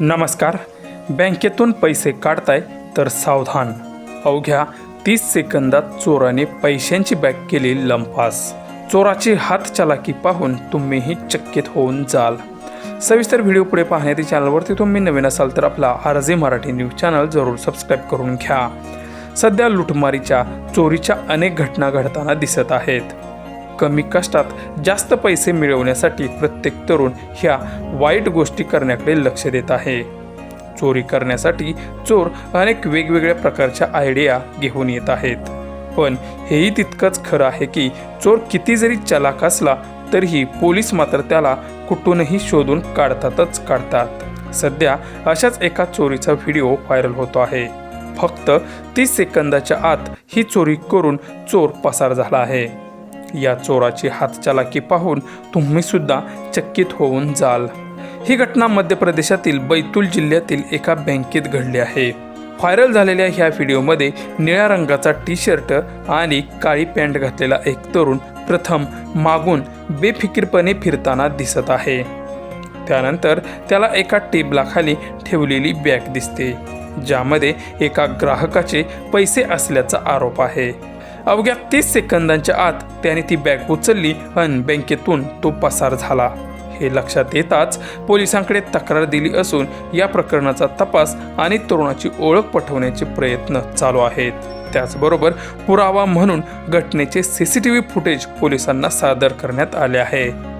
नमस्कार. बँकेतून पैसे काढताय तर सावधान. अवघ्या तीस सेकंदात चोराने पैशांची बॅग केली लंपास. चोराची हातचलाकी पाहून तुम्हीही चकित होऊन जाल. सविस्तर व्हिडिओ पुढे पाहण्यासाठी चॅनलवरती तुम्ही नवीन असाल तर आपला आरजे मराठी न्यूज चॅनल जरूर सबस्क्राईब करून घ्या. सध्या लुटमारीच्या चोरीच्या अनेक घटना घडताना दिसत आहेत. कमी कष्टात जास्त पैसे मिळवण्यासाठी प्रत्येक तरुण ह्या वाईट गोष्टी करण्याकडे लक्ष देत आहे. चोरी करण्यासाठी चोर अनेक वेगवेगळ्या प्रकारच्या आयडिया घेऊन येत आहेत. पण हेही तितकंच खरं आहे की चोर किती जरी चलाक असला तरीही पोलीस मात्र त्याला कुठूनही शोधून काढतातच काढतात. सध्या अशाच एका चोरीचा व्हिडिओ व्हायरल होतो आहे. फक्त तीस सेकंदाच्या आत ही चोरी करून चोर पसार झाला आहे. या चोराची हातचालाकी पाहून तुम्ही सुद्धा चकित होऊन जाल. ही घटना मध्य प्रदेशातील बैतूल जिल्ह्यातील एका बँकेत घडली आहे. व्हायरल झालेल्या ह्या व्हिडिओमध्ये निळ्या रंगाचा टी शर्ट आणि काळी पॅन्ट घातलेला एक तरुण प्रथम मागून बेफिकीरपणे फिरताना दिसत आहे. त्यानंतर त्याला एका टेबलाखाली ठेवलेली बॅग दिसते ज्यामध्ये एका ग्राहकाचे पैसे असल्याचा आरोप आहे. अवघ्या तीस सेकंदांच्या आत त्याने ती बॅग उचलली आणि बँकेतून तो पसार झाला. हे लक्षात येताच पोलिसांकडे तक्रार दिली असून या प्रकरणाचा तपास आणि तरुणाची ओळख पटवण्याचे प्रयत्न चालू आहेत. त्याचबरोबर पुरावा म्हणून घटनेचे C C T V footage पोलिसांना सादर करण्यात आले आहे.